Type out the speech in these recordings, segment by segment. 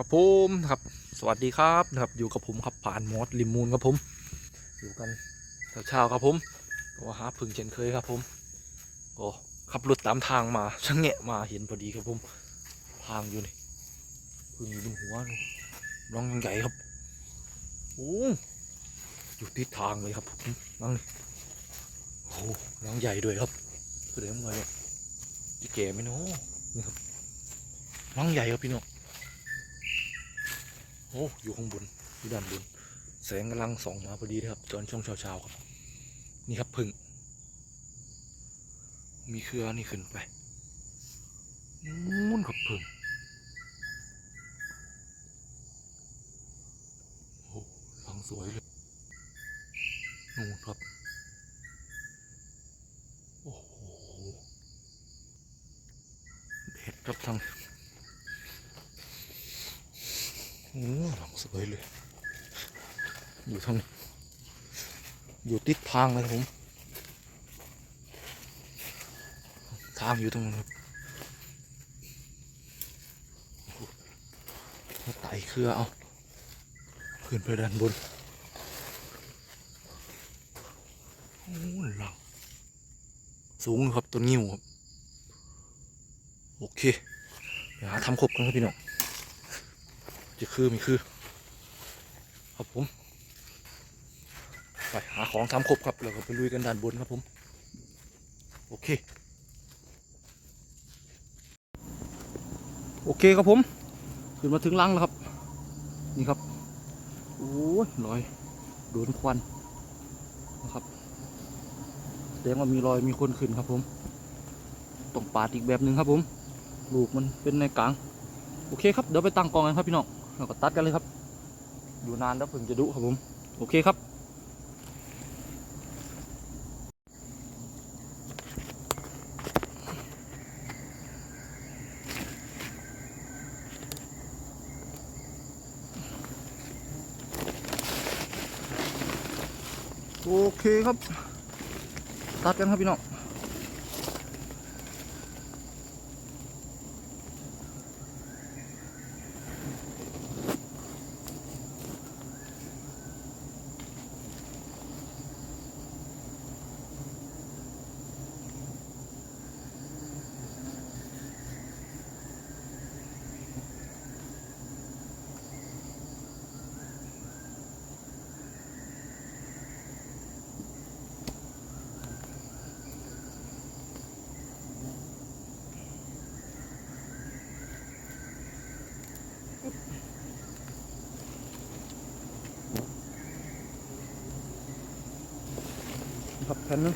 ครับผมครับ สวัสดีครับนะครับ อยู่กับผมครับผ่านมอสลิมมูนครับผม อยู่กันเช้าครับผมก็หาพึ่งเช่นเคยครับผมก็ขับรถตามทางมาช่างแงะมาเห็นพอดีครับผม ทางอยู่นี่พึ่งอยู่บนหัวนี่น้องยังใหญ่ครับโอ้อยู่ทิศทางเลยครับผมน้องโอ้น้องใหญ่ด้วยครับคือเดี๋ยวมาเนี่ยแก่ไหมเนาะนี่ครับน้องใหญ่ครับพี่น้อง โอ้อยู่ข้างบนอยู่ด้านบน แสงกำลังส่องมาพอดีเลยครับตอนช่วงเช้าๆครับ นี่ครับพึ่ง มีเครือนี่ขึ้นไปนู่นครับพึ่งโอ้หลังสวยเลยนู่นครับ โอ้โหเด็ดครับทาง โอ้ หลังสวยเลย อยู่ทางนี้อยู่ติดทางเลยครับผม ทางอยู่ตรงนั้นครับไต่เครือเอา ขึ้นไปด้านบนโอ้หลังสูงครับต้นงิ้วครับ โอเคเดี๋ยวหาทำครบกันครับพี่น้อง จะคือม่คือ ครับผม ไปหาของทำครบครับแล้วก็ไปลุยกันด้านบนครับผม โอเค โอเคครับผม ขึ้นมาถึงลังแล้วครับ นี่ครับ โอ้ยรอยโดนควันนะครับแสดงว่ามีรอยมีคนขึ้นครับผมต้องปาดอีกแบบหนึ่งครับผม ลูกมันเป็นในกลาง โอเคครับ เดี๋ยวไปตั้งกองกันครับพี่น้อง เราก็ตัดกันเลยครับ อยู่นานแล้วถึงจะดุครับผม โอเคครับโอเคครับ ตัดกันครับพี่น้อง ครับแผ่นนึง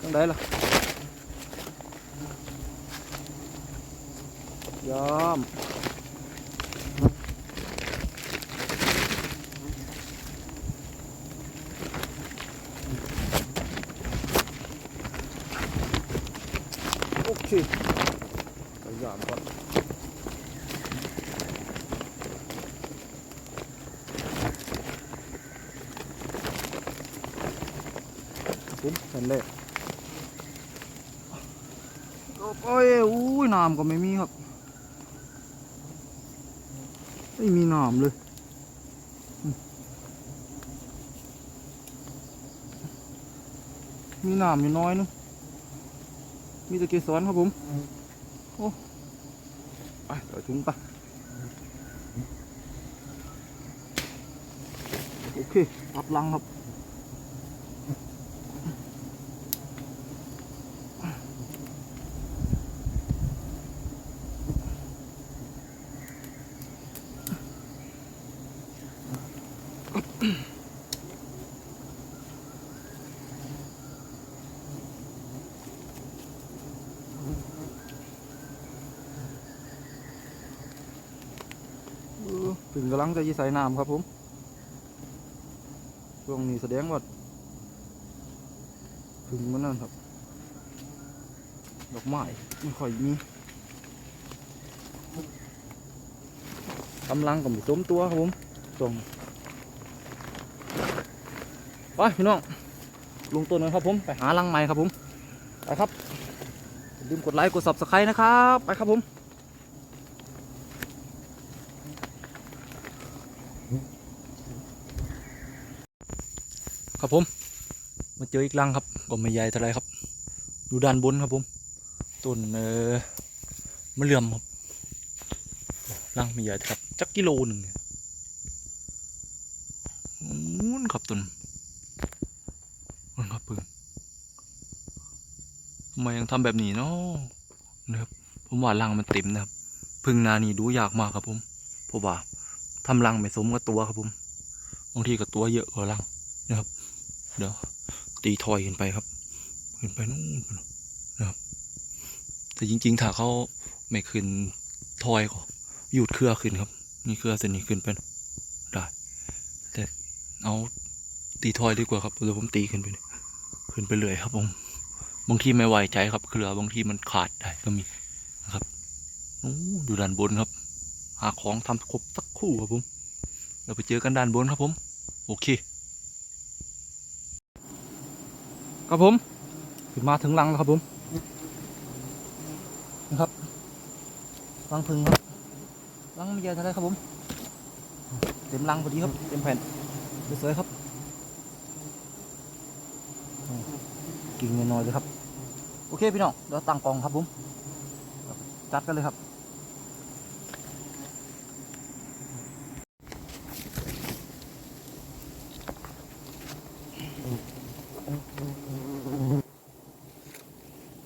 ตั้งได้ล่ะ ยอมโอเคยายามก่อนผมเห็นเลยโอ้ยอุ้ยน้ำก็ไม่มีครับ ไม่มีน้ำเลยอืมมีน้ำอยู่น้อยนึงมีตะเกียสอนครับผม โอ้ไปใส่ถุงไปโอเคตัดลังครับ เออ ถึงกำลังจะยีใส่น้ำครับผม ช่วงนี้แสดงว่าพึ่งมันนั่นครับ ดอกไม้ไม่ค่อยมีกำลังกับมีต้มตัวครับผมตรงไปพี่น้องลงต้นกันครับผม ไปหารังใหม่ครับผม ไปครับอย่าลืมกดไลค์กด subscribe นะครับ ไปครับผม ครับผม มาเจออีกรังครับ ก็ไม่ใหญ่เท่าไรครับอยู่ด้านบนครับผม ต้นเออมะเลื่อมครับรังไม่ใหญ่ครับจักกิโลหนึ่งเนี่ยนู้นครับต้นนั่นครับเพิ่งทำไมยังทำแบบนี้เนาะนะครับผมว่ารังมันเต็มนะครับ พึ่งนานี่ดูยากมากครับผมเพราะว่าทำรังไม่สมกับตัวครับผมบางทีก็ตัวเยอะกว่ารังนะครับ เดี๋ยวตีทอยขึ้นไปครับขึ้นไปนู่นนะครับแต่จริง ๆ ถ้าเขาไม่ขึ้นทอยก็หยุดเครือขึ้นครับ นี่เครือเส้นนี้ขึ้นไปได้ แต่เอาตีทอยดีกว่าครับเดี๋ยวผมตีขึ้นไปขึ้นไปเลยครับผมบางทีไม่ไวใจครับเครือบางทีมันขาดได้ก็มีนะครับอ้ดูด้านบนครับ หาของทำครบสักคู่ครับผมเราไปเจอกันด้านบนครับผม โอเค ครับผมขึ้นมาถึงรังแล้วครับผมนะครับรังพึ่งครับรังไม่ใหญ่เท่าไรครับผมเต็มรังพอดีครับเต็มแผ่นสวยๆครับกิ่งน้อยๆเลยครับ โอเคพี่น้องเดี๋ยวตั้งกองครับผมจัดกันเลยครับ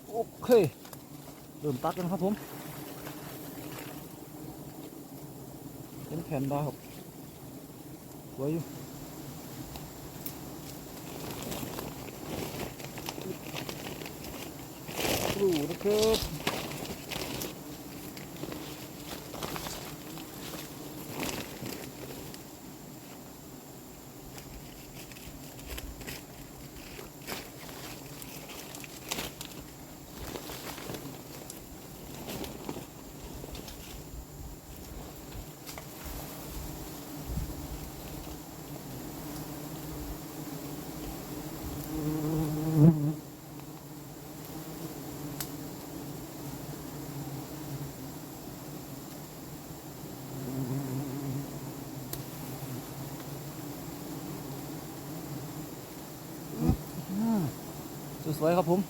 โอเค เริ่มตัดกันครับผมเป็นแผ่นดาวสวยอยู่ดูนะครับ สวยครับผม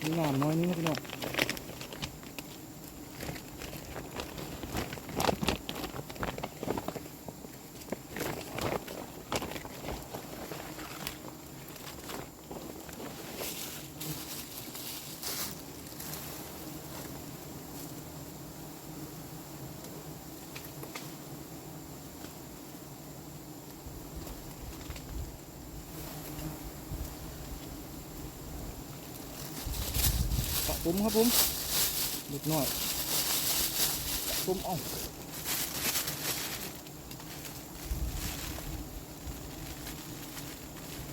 มีงานน้อยนิดนะพี่น้อง ผมครับผมเล็กน้อยผมเอ้า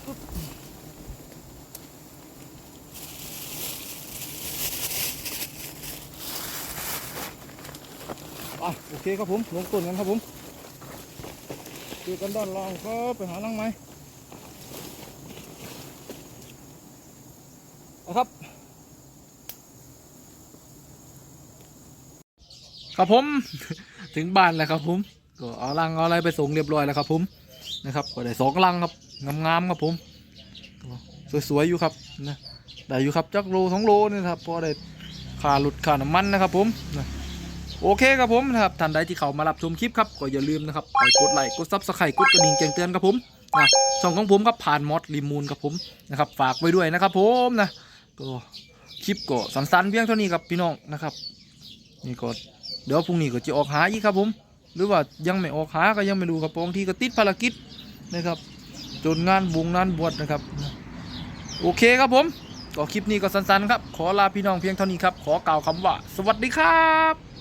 ปึ๊บอะโอเคครับผมลงต้นกันครับผมเจอกันด้านล่างครับไปหาลังไหมนะครับ ครับผม ถึงบ้านแล้วครับผมก็เอาลังเอาอะไรไปส่งเรียบร้อยแล้วครับผมนะครับก็ได้สองลังครับงามๆครับผมสวยๆอยู่ครับนะได้อยู่ครับจักโลสองโลนี่ครับพอได้ค่าหลุดค่าน้ำมันนะครับผมนะโอเคครับผมนะครับท่านใดที่เขามารับชมคลิปครับก็อย่าลืมนะครับไปกดไลค์กดซับสไครต์กดกระดิ่งแจ้งเตือนครับผมนะช่องของผมครับผ่านมอดลิมูนครับผมนะครับฝากไว้ด้วยนะครับผมนะก็คลิปก็สั้นๆเพียงเท่านี้ครับพี่น้องนะครับนี่ก็ เดี๋ยวพรุ่งนี้ก็จะออกหาอีกครับผม หรือว่ายังไม่ออกหาก็ยังไม่รู้ครับบางทีก็ติดภารกิจนะครับ จนงานบวงงานบวชนะครับ โอเคครับผมก็คลิปนี้ก็สั้นๆครับ ขอลาพี่น้องเพียงเท่านี้ครับ ขอกล่าวคำว่า สวัสดีครับ